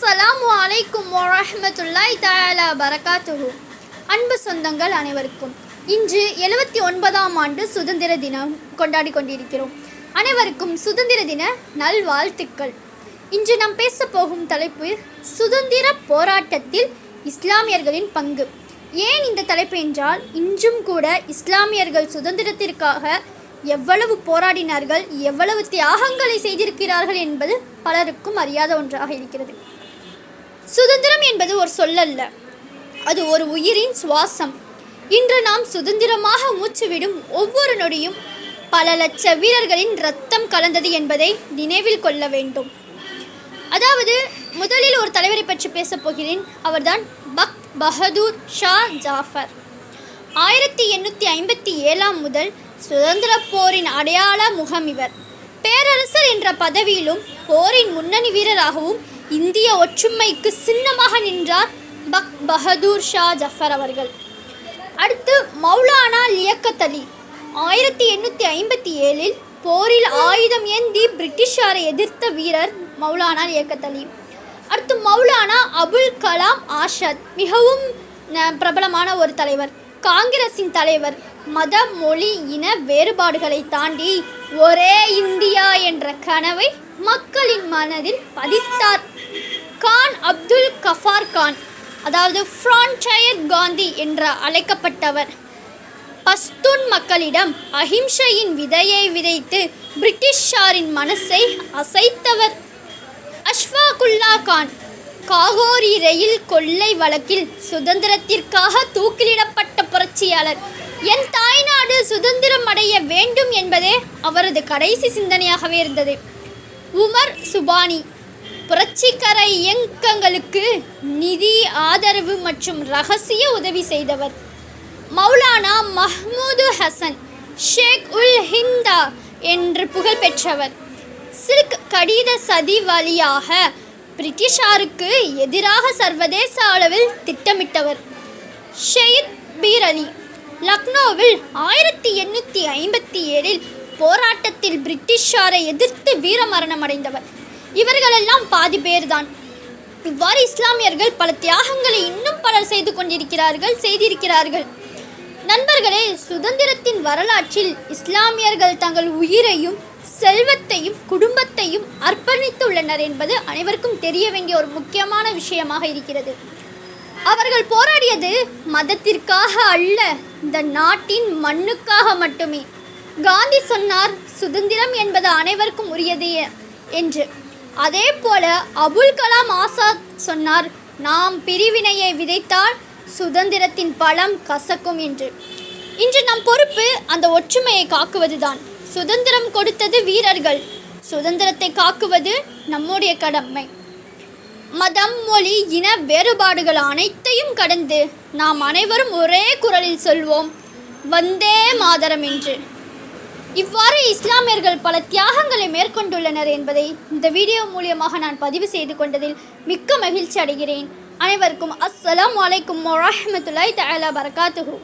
அஸ்ஸலாம் வலைக்கும் வரமத்துல்லாய் தயாலா பரகாத்துஹு. அன்பு சொந்தங்கள் அனைவருக்கும் இன்று எழுபத்தி ஒன்பதாம் ஆண்டு சுதந்திர தினம் கொண்டாடி கொண்டிருக்கிறோம். அனைவருக்கும் சுதந்திர தின நல்வாழ்த்துக்கள். இன்று நாம் பேச போகும் தலைப்பு சுதந்திர போராட்டத்தில் இஸ்லாமியர்களின் பங்கு. ஏன் இந்த தலைப்பு என்றால் இன்றும் கூட இஸ்லாமியர்கள் சுதந்திரத்திற்காக எவ்வளவு போராடினார்கள் எவ்வளவு தியாகங்களை செய்திருக்கிறார்கள் என்பது பலருக்கும் அறியாத ஒன்றாக இருக்கிறது. சுதந்திரம் என்பது ஒரு சொல்லல்ல. அது ஒரு உயிரின் சுவாசம். இன்று நாம் சுதந்திரமாக மூச்சுவிடும் ஒவ்வொரு நொடியும் பல லட்ச வீரர்களின் ரத்தம் கலந்தது என்பதை நினைவில் கொள்ள வேண்டும். அதாவது முதலில் ஒரு தலைவரை பற்றி பேசப் போகிறேன். அவர்தான் பக்த் பகதூர் ஷா ஜாஃபர். ஆயிரத்தி எண்ணூற்றி ஐம்பத்தி ஏழாம் முதல் சுதந்திர போரின் அடையாள முகம் இவர். பேரரசர் என்ற பதவியிலும் போரின் முன்னணி வீரராகவும் இந்திய ஒற்றுமைக்கு சின்னமாக நின்றார் பக் பகதூர் ஷா ஜஃபர் அவர்கள். அடுத்து மௌலானா லியக்கத் அலி ஆயிரத்தி எண்ணூற்றி ஐம்பத்தி ஏழில் போரில் ஆயுதம் ஏந்தி பிரிட்டிஷாரை எதிர்த்த வீரர் மௌலானா லியக்கத் அலி அடுத்து மௌலானா அபுல் கலாம் ஆஷாத் மிகவும் பிரபலமான ஒரு தலைவர். காங்கிரஸின் தலைவர். மத மொழி இன வேறுபாடுகளை தாண்டி ஒரே இந்தியா என்ற கனவை மக்களின் மனதில் பதித்தார். கான் அப்துல் கஃபார் கான் அதாவது ஃப்ரான்ச்சயர் காந்தி என்று அழைக்கப்பட்டவர். பஸ்தூன் மக்களிடம் அஹிம்சையின் விதையை விதைத்து பிரிட்டிஷாரின் மனசை அசைத்தவர். அஷ்ஃபாகுல்லா கான் காகோரி ரயில் கொள்ளை வழக்கில் சுதந்திரத்திற்காக தூக்கிலிடப்பட்ட புரட்சியாளர். என் தாய்நாடு சுதந்திரம் அடைய வேண்டும் என்பதே அவரது கடைசி சிந்தனையாகவே இருந்தது. உமர் சுபானி புரட்சிகர இயக்கங்களுக்கு நிதி ஆதரவு மற்றும் ரகசிய உதவி செய்தவர். மௌலானா மஹ்மூது ஹசன் ஷேக் உல் ஹிந்தா என்று புகழ் பெற்றவர். சில்க் கடித சதி வழியாக பிரிட்டிஷாருக்கு எதிராக சர்வதேச அளவில் திட்டமிட்டவர். ஷெயித் பீர் அலி லக்னோவில் ஆயிரத்தி எண்ணூற்றி ஐம்பத்தி ஏழில் போராட்டத்தில் பிரிட்டிஷாரை எதிர்த்து வீரமரணம் அடைந்தவர். இவர்களெல்லாம் பாதி பேர்தான். இவ்வாறு இஸ்லாமியர்கள் பல தியாகங்களை இன்னும் பலர் செய்து கொண்டிருக்கிறார்கள் செய்திருக்கிறார்கள். நண்பர்களே சுதந்திரத்தின் வரலாற்றில் இஸ்லாமியர்கள் தங்கள் உயிரையும் செல்வத்தையும் குடும்பத்தையும் அர்ப்பணித்துள்ளனர் என்பது அனைவருக்கும் தெரிய வேண்டிய ஒரு முக்கியமான விஷயமாக இருக்கிறது. அவர்கள் போராடியது மதத்திற்காக அல்ல இந்த நாட்டின் மண்ணுக்காக மட்டுமே. காந்தி சொன்னார் சுதந்திரம் என்பது அனைவருக்கும் உரியதே என்று. அதே போல அபுல் கலாம் ஆசாத் சொன்னார் நாம் பிரிவினையை விதைத்தால் சுதந்திரத்தின் பலம் கசக்கும் என்று. இன்று நம் பொறுப்பு அந்த ஒற்றுமையை காக்குவதுதான். சுதந்திரம் கொடுத்தது வீரர்கள். சுதந்திரத்தை காக்குவது நம்முடைய கடமை. மதம் மொழி இன வேறுபாடுகள் அனைத்தையும் கடந்து நாம் அனைவரும் ஒரே குரலில் சொல்வோம் வந்தே மாதரம் என்று. இவ்வாறு இஸ்லாமியர்கள் பல தியாகங்களை மேற்கொண்டுள்ளனர் என்பதை இந்த வீடியோ மூலியமாக நான் பதிவு செய்து கொண்டதில் மிக்க மகிழ்ச்சி அடைகிறேன். அனைவருக்கும் அஸ்ஸலாம் அலைக்கும் வரமத்துல்லாய் தஆலா பரகாத்துகு